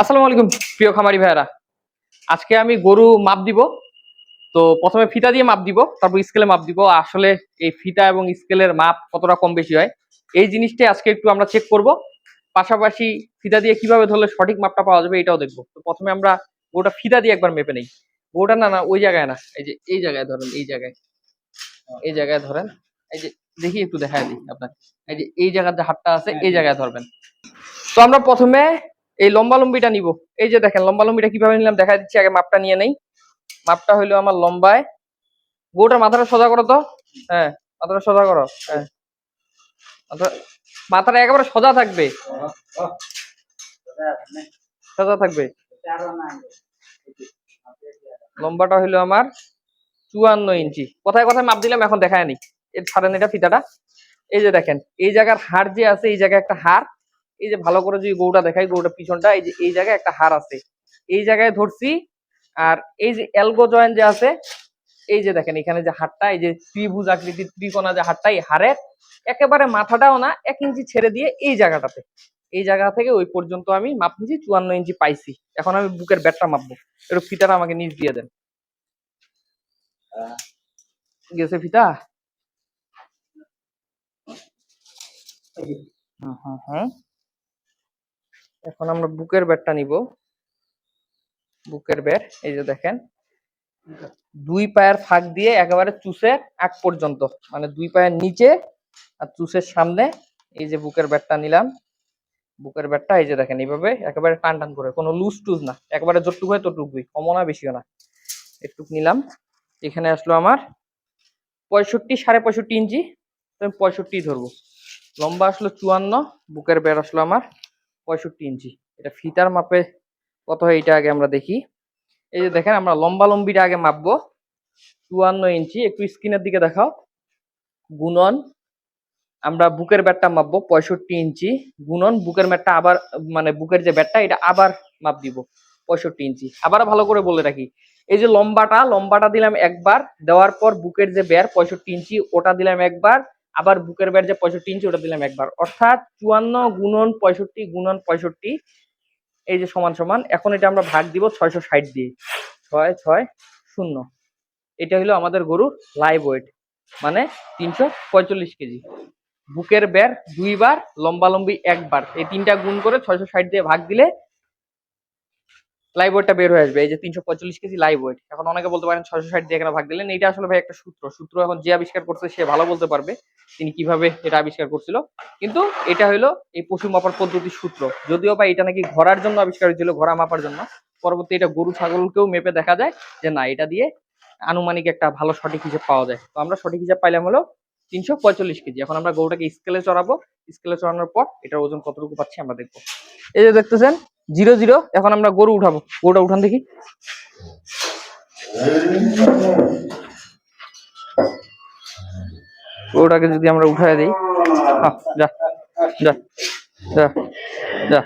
আসসালামু আলাইকুম প্রিয় খামারি ভাইয়ারা। আজকে আমি গরু মাপ দিব। তো প্রথমে ফিতা দিয়ে মাপ দিব তারপর স্কেলে মাপ দিব। আসলে এই ফিতা এবং স্কেলের মাপ কতটা কম বেশি হয় এই জিনিসটাই আজকে একটু আমরা চেক করব। পাশাপাশি ফিতা দিয়ে কীভাবে ধরলে সঠিক মাপটা পাওয়া যাবে এটাও দেখব। তো প্রথমে আমরা গোটা ফিতা দিয়ে একবার মেপে নেই। গরুটা না না ওই জায়গায় না এই যে এই জায়গায় ধরেন এই জায়গায়। এই জায়গায় ধরেন এই যে দেখি একটু দেখায় দিই আপনার এই যে এই জায়গার যে হাতটা আছে এই জায়গায় ধরবেন। তো আমরা প্রথমে এই লম্বা লম্বিটা নিব। এই যে দেখেন, লম্বা লম্বিটা কীভাবে নিলাম দেখা দিচ্ছি, আগে মাপটা নিয়ে নেই। মাপটা হইল আমার লম্বায়। গরুটার মাথাটা সোজা করো তো। হ্যাঁ মাথাটা সোজা করো। হ্যাঁ। মাথাটা একেবারে সোজা থাকবে। সোজা থাকবে। লম্বাটা হইল আমার চুয়ান্ন ইঞ্চি। কোথায় কোথায় মাপ দিলাম এখন দেখায় নি। এর ছাড়েন এটা ফিতাটা। এই যে দেখেন, এই জায়গার হাড় যে আছে, এই জায়গায় একটা হাড় এই যে ভালো করে যদি গরুটা দেখাই, গরুটা পিছনটা, এই যে এই জায়গায় একটা হার আছে। এই জায়গায় ধরছি, আর এই যে এলগো জয়েন্ট যে আছে, এই যে দেখেন এখানে যে হাড়টা, এই যে ত্রিভুজ আকৃতির ত্রিকোণা যে হাড়টা, এই হাড়ের একেবারে মাথাটাও না, এক ইঞ্চি ছেড়ে দিয়ে এই জায়গাটাতে। এই জায়গা থেকে ওই পর্যন্ত আমি মাপ নিয়েছি, চুয়ান্ন ইঞ্চি পাইছি। এখন আমি বুকের ব্যাটটা মাপবো। একটু ফিতাটা আমাকে নিচ দিয়ে দেন। গেছে ফিতা? হুম হুম হুম এখন আমরা বুকের ব্যাটটা নিব। বুকের ব্যাট, এই যে দেখেন। দুই পায়ের ফাঁক দিয়ে একেবারে চুষের আগ পর্যন্ত মানে দুই পায়ের নিচে আর চুষের সামনে এই যে বুকের ব্যাটটা নিলাম। বুকের ব্যাটটা, এই যে দেখেন, এইভাবে একেবারে টান টান করে, কোনো লুজ টুজ না, একেবারে যতটুকু হয় ততটুকুই কমও না, বেশিও না। একটুক নিলাম। এখানে আসলো আমার পঁয়ষট্টি, সাড়ে পঁয়ষট্টি ইঞ্চি আমি পঁয়ষট্টি ধরবো। লম্বা আসলো চুয়ান্ন, বুকের বের আসলো আমার পঁয়ষট্টি ইঞ্চি। এটা ফিতার মাপে কত হয় এটা আগে আমরা দেখি। এই যে দেখেন, আমরা লম্বা লম্বিটা আগে মাপবো। চুয়ান্ন ইঞ্চি, একটু স্ক্রিনের দিকে দেখাও। গুণন, আমরা বুকের ব্যাটটা মাপবো পঁয়ষট্টি ইঞ্চি। গুণন, বুকের ব্যাটটা আবার মানে বুকের যে ব্যাটটা, এটা আবার মাপ দিব পঁয়ষট্টি ইঞ্চি। আবার ভালো করে বলে রাখি, এই যে লম্বাটা লম্বাটা দিলাম একবার, দেওয়ার পর বুকের যে ব্যার পঁয়ষট্টি ইঞ্চি, ওটা দিলাম একবার আবার বুকের ব্যার যে পঁয়ষট্টি ইঞ্চি, ওটা দিলাম একবার। অর্থাৎ চুয়ান্ন গুণন পঁয়ষট্টি গুণন পঁয়ষট্টি, এই যে সমান সমান, এখন এটা আমরা ভাগ দিব ছয়শো ষাট দিয়ে। ছয় ছয়, শূন্য। এটা হলো আমাদের গরুর লাইভ ওয়েট মানে তিনশো পঁয়তাল্লিশ কেজি। বুকের ব্যার দুইবার, লম্বালম্বি একবার। এই তিনটা গুণ করে ছয়শো ষাট দিয়ে ভাগ দিলে লাইভ ওয়েটটা বের হয়ে আসবে। এই যে তিনশো পঁয়তাল্লিশ কেজি লাইভ ওয়েট এখন অনেকে বলতে পারেন ছয়শো ষাট দিয়ে ভাগ দিলেন? এটা আসলে ভাই একটা সূত্র। সূত্র এখন যে আবিষ্কার করছে সে ভালো বলতে পারবে। তিনি কীভাবে এটা আবিষ্কার করছিল। কিন্তু এটা হলো এই পশু মাপার পদ্ধতির সূত্র। যদিও বা এটা নাকি ঘোড়ার জন্য আবিষ্কার হয়েছিল, ঘোড়া মাপার জন্য। পরবর্তী এটা গরু ছাগলকেও মেপে দেখা যায় যে না, এটা দিয়ে আনুমানিক একটা ভালো সঠিক হিসেব পাওয়া যায়। তো আমরা সঠিক হিসাব পাইলাম হলো তিনশো পঁয়তাল্লিশ কেজি। এখন আমরা গরুটাকে স্কেলে চড়াবো। স্কেলে চড়ানোর পর এটার ওজন কতটুকু পাচ্ছি আমরা দেখব। এই যে দেখতেছেন জিরো জিরো এখন আমরা গরু উঠাবো। গরুটা উঠান দেখি। গরুটাকে যদি আমরা উঠায় দিই। আহ, যা যা যা যা।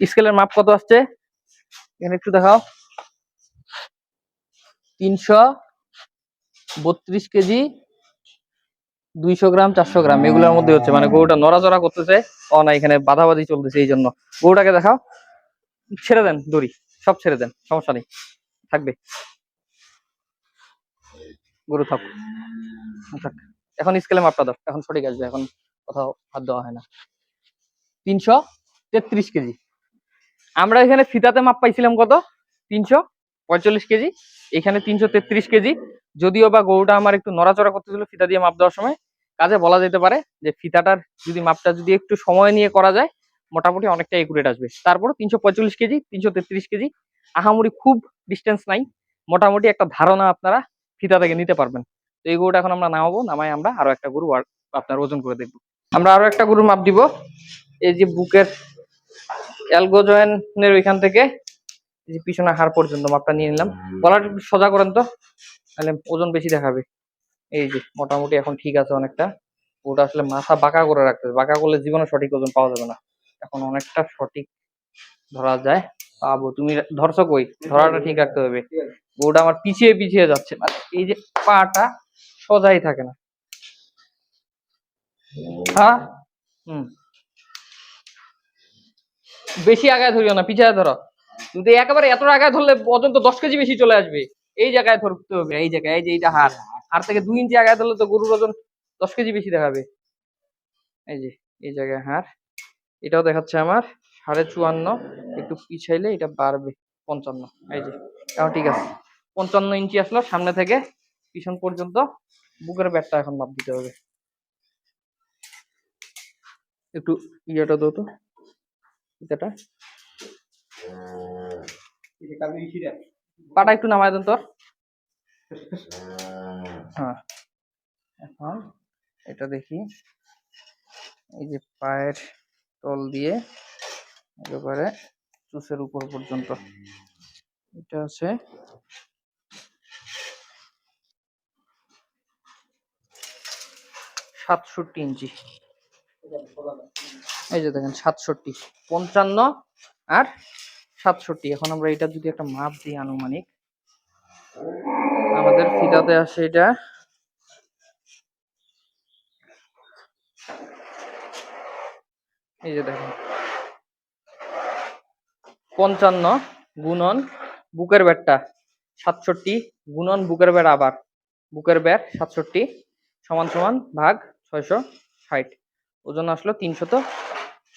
স্কেলের মাপ কত আসছে? এখানে একটু দেখাও। তিনশো বত্রিশ কেজি। দুইশো গ্রাম, চারশো গ্রাম, এগুলোর মধ্যে হচ্ছে মানে গরুটা নড়াচড়া করতেছে। ও না, এখানে বাধাবাধি চলতেছে এই জন্য। গরুটাকে দেখাও। ছেড়ে দেন, দড়ি, সব ছেড়ে দেন, সমস্যা নেই, থাকবে। গরু থাক এখন স্কেলে মাপটা দাও এখন সঠিক আসবে, এখন কোথাও হাত দেওয়া হয় না। তিনশো তেত্রিশ কেজি। আমরা এখানে ফিতাতে মাপ পাইছিলাম কত? তিনশো পঁয়তাল্লিশ কেজি, এখানে তিনশো তেত্রিশ কেজি যদিও বা গরুটা আমার একটু নড়াচড়া করতেছিল ফিতা দিয়ে মাপ দেওয়ার সময়, কাজে বলা যেতে পারে যে ফিতাটার যদি মাপটা যদি একটু সময় নিয়ে করা যায়, মোটামুটি অনেকটা একুরেট আসবে। তারপর তিনশো পঁয়তাল্লিশ কেজি, তিনশো তেত্রিশ কেজি, আহামরি খুব ডিস্টেন্স নাই, মোটামুটি একটা ধারণা আপনারা ফিতা থেকে নিতে পারবেন। তো এই গরুটা এখন আমরা নামাবো নামাই আমরা আরও একটা গরু আপনার ওজন করে দেখব। আমরা আরও একটা গরুর মাপ দিব, এই যে বুকের অ্যালগো জয়েন্টের ওইখান থেকে যে পিছনে হাড় পর্যন্ত মাপটা নিয়ে নিলাম। গলাটা একটু সোজা করেন তো। তাহলে ওজন বেশি দেখাবে। এই যে, মোটামুটি এখন ঠিক আছে অনেকটা। ওটা আসলে মাথা বাঁকা করে রাখতে হবে বাঁকা করলে জীবনে সঠিক ওজন পাওয়া যাবে না। এখন অনেকটা সঠিক ধরা যায়। পাবো। তুমি ধরছো কই? ধরাটা ঠিক রাখতে হবে। ওটা আমার পিছিয়ে পিছিয়ে যাচ্ছে। মানে এই যে পাটা সোজাই থাকে না। হ্যাঁ হুম। বেশি আগায় ধরিও না, পিছায় ধরো। যদি একেবারে এত আগায় ধরলে ওজন তো দশ কেজি বেশি চলে আসবে। এই জায়গায় ধরতে হবে এই জায়গায় এই যে এইটা হাড়। হাড়। থেকে দুই ইঞ্চি আগায় ধরলে তো গরুর ওজন দশ কেজি বেশি দেখাবে। এই যে এই জায়গায় হাড়। এটাও দেখাচ্ছে আমার সাড়ে চুয়ান্ন। একটু পিছাইলে এটা বাড়বে পঞ্চান্ন। এই যে এখন ঠিক আছে। পঞ্চান্ন ইঞ্চি আসলো সামনে থেকে পিছন পর্যন্ত। বুকের ব্যাটটা এখন মাপ দিতে হবে। একটু ইয়েটা দাও তো ইটাটা পাটা একটু নামায় দেন তোর। হ্যাঁ। এখন এটা দেখি। এই যে পায়ের তল দিয়ে একেবারে চুষের উপর পর্যন্ত। এটা আছে সাতষট্টি ইঞ্চি। এই যে দেখেন সাতষট্টি পঞ্চান্ন আর সাতষট্টি। এখন আমরা এটা যদি একটা মাপ দিই আনুমানিক, আমাদের ফিতাতে আসে এটা এই যে দেখেন, পঞ্চান্ন গুণন বুকের ব্যাটটা সাতষট্টি গুণন বুকের ব্যাট আবার, বুকের ব্যাট সাতষট্টি সমান সমান ভাগ ছয়শো ষাট। ওজন আসলো তিনশত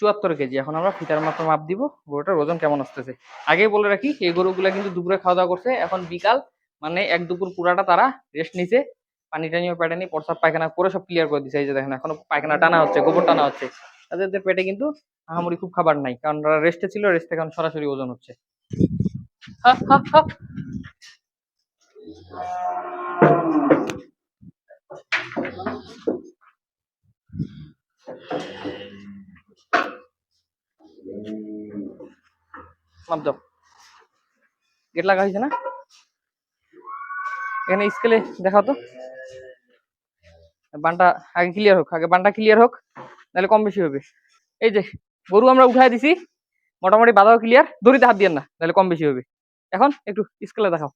চুয়াত্তর কেজি। এখন আমরা ফিটার মাত্র মাপ দিব। গরুটার ওজন কেমন আসতেছে? আগেই বলে রাখি, এই গরুগুলা কিন্তু দুপুরে খাওয়া দাওয়া করছে। এখন বিকাল মানে এক দুপুর পুরাটা তারা রেস্ট নিছে। পানি টানিও প্যাটানি প্রসাব পায়খানা করে সব ক্লিয়ার করে দিছে। এই যে দেখেন, এখনও পায়খানা টানা হচ্ছে, গোবর টানা হচ্ছে। তাদের পেটে কিন্তু আহামরি খুব খাবার নাই, কারণ ওরা রেস্টে ছিল রেস্ট থেকে এখন সরাসরি ওজন হচ্ছে। মাপ দাও। গেট লাগা হয়েছে না? এখানে স্কেলে দেখাও তো। বানটা আগে ক্লিয়ার হোক, আগে বানটা ক্লিয়ার হোক, নাহলে কম বেশি হবে। এই যে, গরু আমরা উঠাই দিছি, মোটামুটি বাধাও ক্লিয়ার দড়িতে হাত দিয়ে না, নাহলে কম বেশি হবে। এখন একটু স্কেলে দেখাও।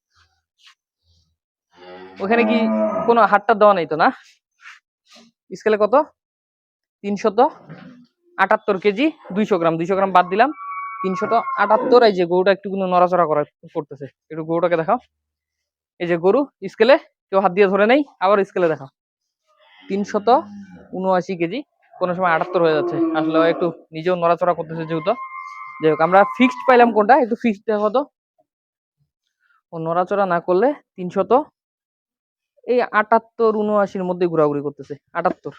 ওখানে কি কোনো হাতটা দেওয়া নেই তো না? স্কেলে কত? তিনশত আটাত্তর কেজি, দুইশো গ্রাম। দুইশো গ্রাম বাদ দিলাম। তিনশত আটাত্তর, এই যে গরুটা একটু কোনো নড়াচড়া করা করতেছে। একটু গরুটাকে দেখাও। এই যে গরু স্কেলে কেউ হাত দিয়ে ধরে নেই, আবার স্কেলে দেখাও। তিনশত উনআশি কেজি, কোনো সময় আটাত্তর হয়ে যাচ্ছে। আসলে একটু নিজেও নড়াচড়া করতেছে যেহেতু। যাই হোক, আমরা ফিক্সড পাইলাম কোনটা? একটু ফিক্সড দেখো তো। ও নড়াচড়া না করলে তিনশত, এই আটাত্তর উনআশির মধ্যে ঘোরাঘুরি করতেছে। আটাত্তর,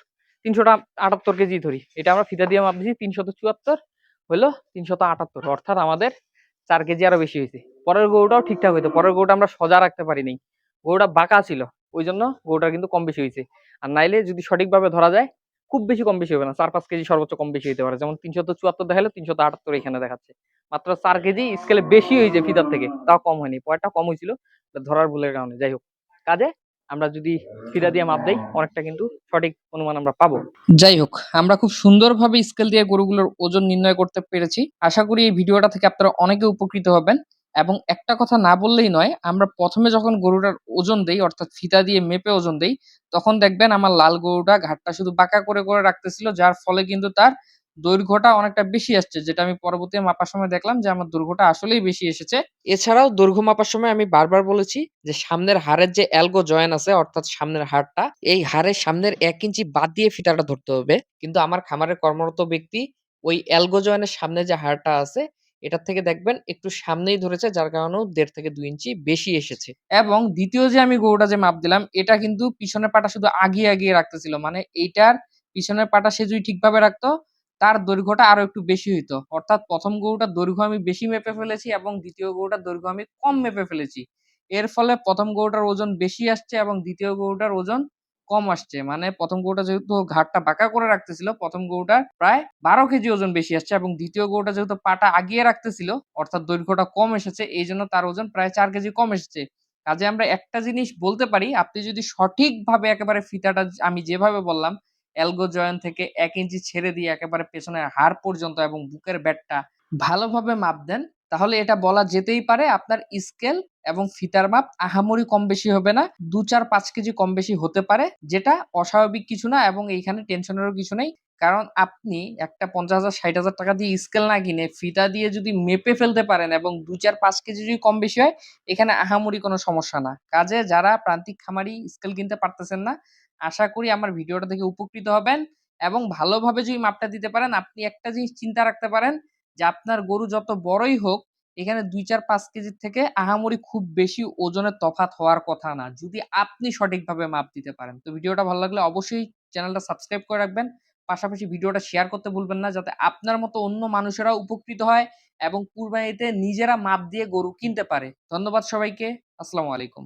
তিনশোটা আটাত্তর কেজি ধরি। এটা আমরা ফিতা দিয়ে মাপ দিছি তিনশত চুয়াত্তর হলো তিনশত আটাত্তর। অর্থাৎ আমাদের চার কেজি আরও বেশি হয়েছে। পরের গরুটাও ঠিকঠাক হইতো। পরের গরুটা আমরা সজা রাখতে পারিনি গরুটা বাঁকা ছিল। ওই জন্য গরুটা কিন্তু কম বেশি হয়েছে। আর নাইলে যদি সঠিকভাবে ধরা যায়, খুব বেশি কম বেশি হবে না। চার পাঁচ কেজি সর্বোচ্চ কম বেশি হতে পারে। যেমন তিনশত চুয়াত্তর দেখালে তিনশত আটাত্তর এখানে দেখাচ্ছে। মাত্র চার কেজি স্কেলে বেশি হয়েছে ফিতার থেকে। তাও কম হয়নি। পয়েন্টটা কম হয়েছিল। ধরার ভুলের কারণে। যাই হোক। কাজে আমরা যদি ফিতা দিয়ে মাপ দেই, অনেকটা কিন্তু সঠিক অনুমান আমরা পাবো। যাই হোক, আমরা খুব সুন্দরভাবে স্কেল দিয়ে গরুগুলোর ওজন নির্ণয় করতে পেরেছি। আশা করি এই ভিডিওটা থেকে আপনারা অনেকে উপকৃত হবেন। এবং একটা কথা না বললেই নয়, আমরা প্রথমে যখন গরুটার ওজন দেই, অর্থাৎ ফিতা দিয়ে মেপে ওজন দেই, তখন দেখবেন আমার লাল গরুটা ঘাটটা শুধু বাঁকা করে করে রাখতেছিল, যার ফলে কিন্তু তার দৈর্ঘ্যটা অনেকটা বেশি আসছে যেটা আমি পরবর্তী মাপার সময় দেখলাম যে আমার দৈর্ঘ্যটা আসলেই বেশি এসেছে। এছাড়াও দৈর্ঘ্য মাপার সময় আমি বারবার বলেছি যে সামনের হাড়ের যে অ্যালগো জয়েন আছে অর্থাৎ সামনের হাড়টা এই হাড়ের সামনের এক ইঞ্চি বাদ দিয়ে ফিতাটা ধরতে হবে। কিন্তু আমার খামারের কর্মরত ব্যক্তি ওই অ্যালগো জয়েনের সামনে যে হাড়টা আছে এটার থেকে দেখবেন একটু সামনেই ধরেছে যার কারণেও দেড় থেকে দুই ইঞ্চি বেশি এসেছে। এবং দ্বিতীয় যে আমি গরুটা যে মাপ দিলাম এটা কিন্তু পিছনের পাটা শুধু আগিয়ে আগিয়ে রাখতেছিল। মানে এইটার পিছনের পাটা সে যদি ঠিকভাবে রাখতো তার দৈর্ঘ্যটা আরও একটু বেশি হইতো। অর্থাৎ প্রথম গরুটার দৈর্ঘ্য আমি বেশি মেপে ফেলেছি এবং দ্বিতীয় গরুটার দৈর্ঘ্য আমি কম মেপে ফেলেছি। এর ফলে প্রথম গরুটার ওজন বেশি আসছে এবং দ্বিতীয় গরুটার ওজন কম আসছে। মানে প্রথম গরুটা যেহেতু ঘাটটা বাঁকা করে রাখতেছিল, প্রথম গরুটার প্রায় বারো কেজি ওজন বেশি আসছে এবং দ্বিতীয় গরুটা যেহেতু পাটা আগিয়ে রাখতেছিল, অর্থাৎ দৈর্ঘ্যটা কম এসেছে এই জন্য তার ওজন প্রায় চার কেজি কম এসেছে। কাজে আমরা একটা জিনিস বলতে পারি, আপনি যদি সঠিকভাবে একেবারে ফিতাটা আমি যেভাবে বললাম অ্যালগো জয়েন থেকে এক ইঞ্চি ছেড়ে দিয়ে একেবারে পেছনের হাড় পর্যন্ত এবং বুকের ব্যাটটা ভালোভাবে মাপ দেন, তাহলে এটা বলা যেতেই পারে আপনার স্কেল এবং ফিতার মাপ আহামরি কম বেশি হবে না, দু চার পাঁচ কেজি কম বেশি হতে পারে, যেটা অস্বাভাবিক কিছু না এবং এইখানে টেনশনেরও কিছু নেই। কারণ আপনি একটা পঞ্চাশ হাজার, ষাট হাজার টাকা দিয়ে স্কেল না কিনে ফিতা দিয়ে যদি মেপে ফেলতে পারেন এবং দু চার পাঁচ কেজি যদি কম বেশি হয়, এখানে আহামরি কোনো সমস্যা না। কাজে যারা প্রান্তিক খামারি স্কেল কিনতে পারতেছেন না আশা করি আমার ভিডিওটা দেখে উপকৃত হবেন এবং ভালোভাবে যদি মাপটা দিতে পারেন, আপনি একটা জিনিস চিন্তা রাখতে পারেন যে আপনার গরু যত বড়ই হোক, এখানে দুই চার পাঁচ কেজির থেকে আহামরি খুব বেশি ওজনের তফাত হওয়ার কথা না। যদি আপনি সঠিকভাবে মাপ দিতে পারেন। তো ভিডিওটা ভালো লাগলে অবশ্যই চ্যানেলটা সাবস্ক্রাইব করে রাখবেন। পাশাপাশি ভিডিওটা শেয়ার করতে ভুলবেন না যাতে আপনার মতো অন্য মানুষেরাও উপকৃত হয় এবং কুরবানিতে নিজেরা মাপ দিয়ে গরু কিনতে পারে। ধন্যবাদ সবাইকে। আসসালামু আলাইকুম।